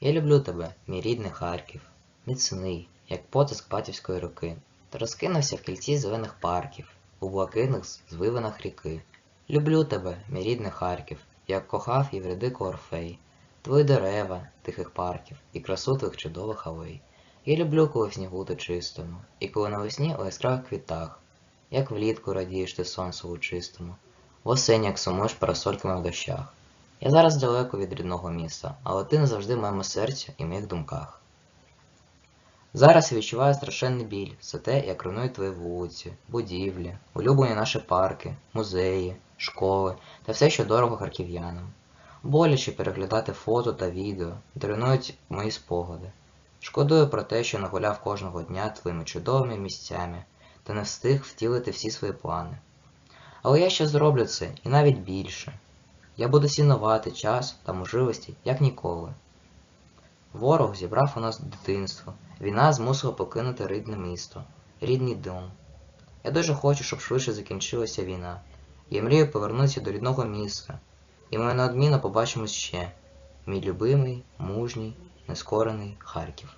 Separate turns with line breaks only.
Я люблю тебе, мій рідний Харків, міцний, як потиск батьківської руки, та розкинувся в кільці зелених парків, у блакитних звивинах ріки. Люблю тебе, мій рідний Харків, як кохав Євридику Орфей, твої дерева, тихих парків і красу твоїх чудових алей. Я люблю, коли в снігу ти чистому, і коли навесні у яскравих квітах, як влітку радієш ти сонцю лучистому, восень, як сумуєш парасольками в дощах. Я зараз далеко від рідного міста, але ти назавжди в моєму серці і моїх думках. Зараз я відчуваю страшенний біль за те, як руйнують твої вулиці, будівлі, улюблені наші парки, музеї, школи та все, що дорого харків'янам. Боляче переглядати фото та відео, де руйнують мої спогади. Шкодую про те, що нагуляв кожного дня твоїми чудовими місцями та не встиг втілити всі свої плани. Але я ще зроблю це і навіть більше. Я буду цінувати час та можливості, як ніколи. Ворог зібрав у нас дитинство, війна змусила покинути рідне місто, рідний дом. Я дуже хочу, щоб швидше закінчилася війна. Я мрію повернутися до рідного міста, і ми неодмінно побачимось ще. Мій любимий, мужній, нескорений Харків.